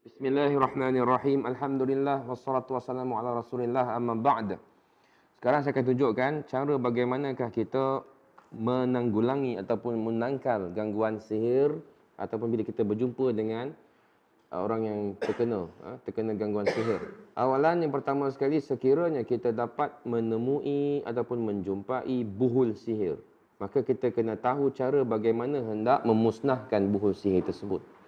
Bismillahirrahmanirrahim. Alhamdulillah wassalatu wassalamu ala Rasulillah amma ba'd. Sekarang saya akan tunjukkan cara bagaimanakah kita menanggulangi ataupun menangkal gangguan sihir ataupun bila kita berjumpa dengan uh, orang yang terkena uh, terkena gangguan sihir. Awalan yang pertama sekali sekiranya kita dapat menemui ataupun menjumpai buhul sihir, maka kita kena tahu cara bagaimana hendak memusnahkan buhul sihir tersebut.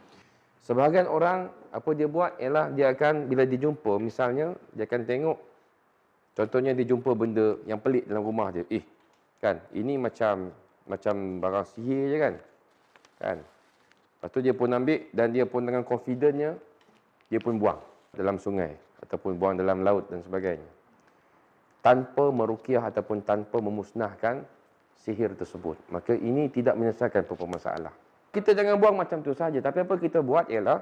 Sebahagian orang apa dia buat ialah dia akan bila dijumpa misalnya dia akan tengok contohnya dia jumpa benda yang pelik dalam rumah dia. Eh, kan ini macam macam barang sihir je kan. Kan? Lepas tu dia pun ambil dan dia pun dengan confidentnya dia pun buang dalam sungai ataupun buang dalam laut dan sebagainya. Tanpa merukiah ataupun tanpa memusnahkan sihir tersebut. Maka ini tidak menyelesaikan apa masalah. Kita jangan buang macam tu saja. Tapi apa kita buat ialah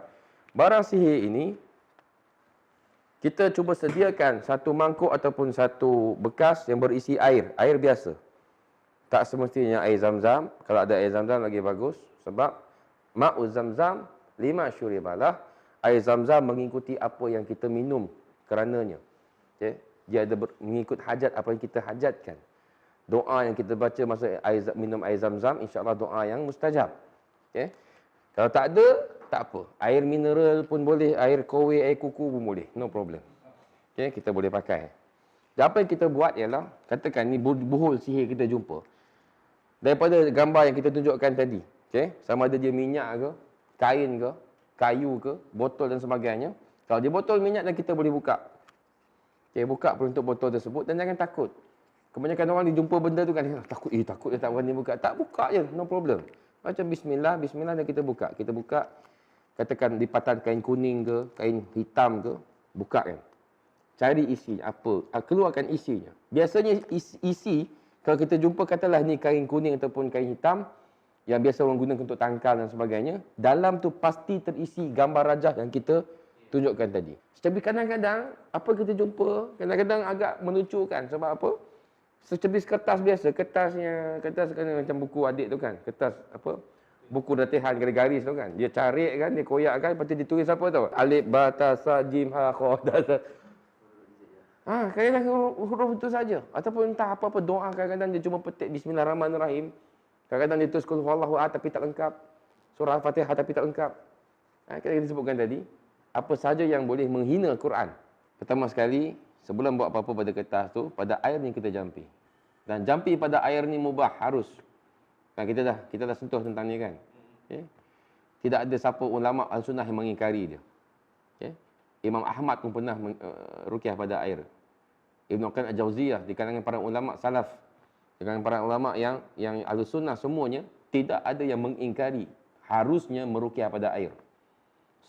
barang sihir ini kita cuba sediakan satu mangkuk ataupun satu bekas yang berisi air, air biasa. Tak semestinya air zam-zam. Kalau ada air zam-zam lagi bagus. Sebab ma'u zam-zam lima syuribalah. Air zam-zam mengikuti apa yang kita minum kerananya. Okay. Dia ada mengikut hajat apa yang kita hajatkan. Doa yang kita baca masa air, minum air zam-zam, insyaAllah doa yang mustajab. Okay. Kalau tak ada, tak apa. Air mineral pun boleh, air kowe, air kuku pun boleh. No problem. Okay, kita boleh pakai. Dan apa yang kita buat ialah, katakan ni buhul sihir kita jumpa. Daripada gambar yang kita tunjukkan tadi. Okay, sama ada dia minyak ke, kain ke, kayu ke, botol dan sebagainya. Kalau dia botol minyak dan kita boleh buka. Okay, buka untuk botol tersebut dan jangan takut. Kebanyakan orang dia jumpa benda tu kan, dia takut, eh takut dia tak berani buka. Tak buka je, no problem. Macam bismillah, bismillah dan kita buka. Kita buka, katakan lipatan kain kuning ke, kain hitam ke, buka kan. Cari isi apa, ah, keluarkan isinya. Biasanya isi, isi kalau kita jumpa katalah ni kain kuning ataupun kain hitam, yang biasa orang guna untuk tangkal dan sebagainya, dalam tu pasti terisi gambar rajah yang kita tunjukkan tadi. Tapi kadang-kadang, apa kita jumpa, kadang-kadang agak menunjukkan sebab apa? Secebis kertas biasa, kertasnya kertas kan macam buku adik tu kan, kertas apa? Buku latihan garis-garis tu kan. Dia cari kan, dia koyak kan, lepas tu ditulis apa tau? Alif, ba, ta, sa, jim, ha, kha, da, sa. Ha, kadang-kadang huruf itu saja. Ataupun entah apa-apa doa kadang-kadang dia cuma petik bismillahirrahmanirrahim. Kadang-kadang dia tulis kul huwallahu ahad tapi tak lengkap. Surah Al-Fatihah tapi tak lengkap. Ha, kita sebutkan tadi, apa saja yang boleh menghina Quran. Pertama sekali, sebelum buat apa-apa pada kertas tu, pada air ni kita jampi. Dan jampi pada air ni mubah, harus. Kan kita dah kita dah sentuh tentang ni kan. Okay. Tidak ada siapa ulama al-sunnah yang mengingkari dia. Okay. Imam Ahmad pun pernah uh, rukyah pada air. Ibn Qayyim al-Jauziyah di kalangan para ulama salaf, di kalangan para ulama yang yang al-sunnah semuanya tidak ada yang mengingkari harusnya merukyah pada air.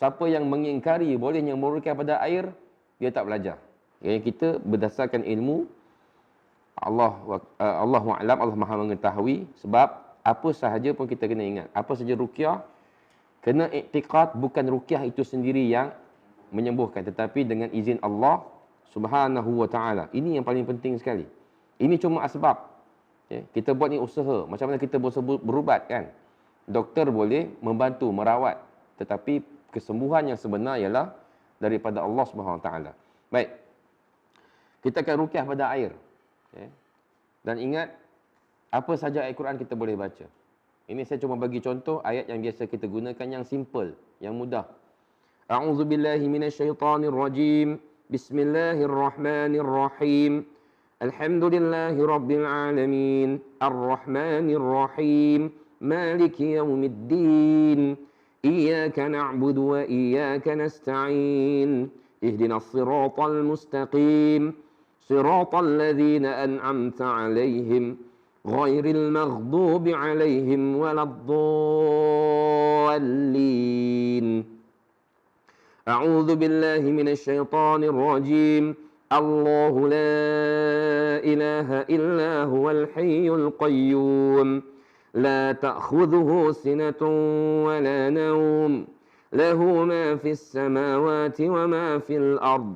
Siapa yang mengingkari bolehnya merukyah pada air, dia tak belajar. Yang kita berdasarkan ilmu Allah uh, Allah wa'alam Allah Maha mengetahui sebab apa sahaja pun kita kena ingat. Apa saja ruqyah kena iktiqad bukan ruqyah itu sendiri yang menyembuhkan tetapi dengan izin Allah Subhanahu wa taala. Ini yang paling penting sekali. Ini cuma asbab. Okay. Kita buat ni usaha. Macam mana kita berubat kan? Doktor boleh membantu merawat tetapi kesembuhan yang sebenar ialah daripada Allah Subhanahu wa taala. Baik. Kita akan rukyah pada air. Okay. Dan ingat, apa saja ayat Quran kita boleh baca. Ini saya cuma bagi contoh ayat yang biasa kita gunakan yang simple, yang mudah. A'udzu billahi minasyaitonir rajim. Bismillahirrahmanirrahim. Alhamdulillahi rabbil alamin. Arrahmanir rahim. Maliki yaumiddin. Iyyaka na'budu wa iyyaka nasta'in. Ihdinas siratal mustaqim. صراط الذين أنعمت عليهم غير المغضوب عليهم ولا الضالين. أعوذ بالله من الشيطان الرجيم. الله لا إله إلا هو الحي القيوم. لا تأخذه سنة ولا نوم. له ما في السماوات وما في الأرض.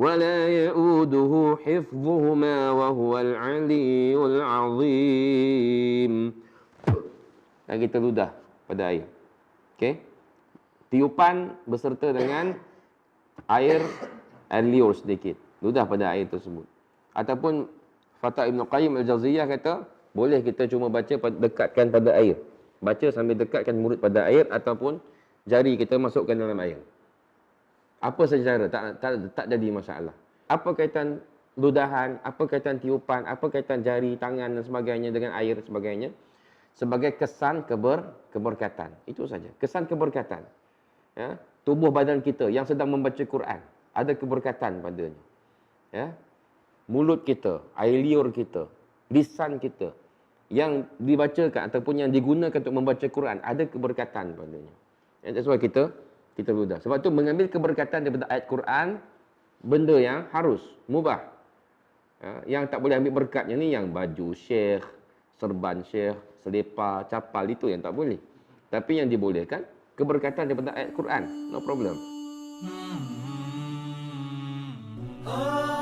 ولا يؤوده حفظهما وهو العلي العظيم Dan kita ludah pada air. Okey. Tiupan beserta dengan air air liur sedikit. Ludah pada air tersebut. Ataupun Fatah Ibn Qayyim Al-Jaziyah kata, boleh kita cuma baca dekatkan pada air. Baca sambil dekatkan mulut pada air ataupun jari kita masukkan dalam air. Apa saja cara, tak, tak, tak jadi masalah. Apa kaitan ludahan, apa kaitan tiupan, apa kaitan jari, tangan dan sebagainya dengan air dan sebagainya. Sebagai kesan keber, keberkatan. Itu saja. Kesan keberkatan. Ya, tubuh badan kita yang sedang membaca Quran. Ada keberkatan padanya. Ya, mulut kita, air liur kita, lisan kita yang dibacakan ataupun yang digunakan untuk membaca Quran ada keberkatan padanya. And that's why kita kita ludah. Sebab tu mengambil keberkatan daripada ayat Quran benda yang harus, mubah. Ya, yang tak boleh ambil berkatnya ni yang baju syekh, serban syekh, selipar, capal itu yang tak boleh. Tapi yang dibolehkan keberkatan daripada ayat Quran. No problem. Hmm. Oh.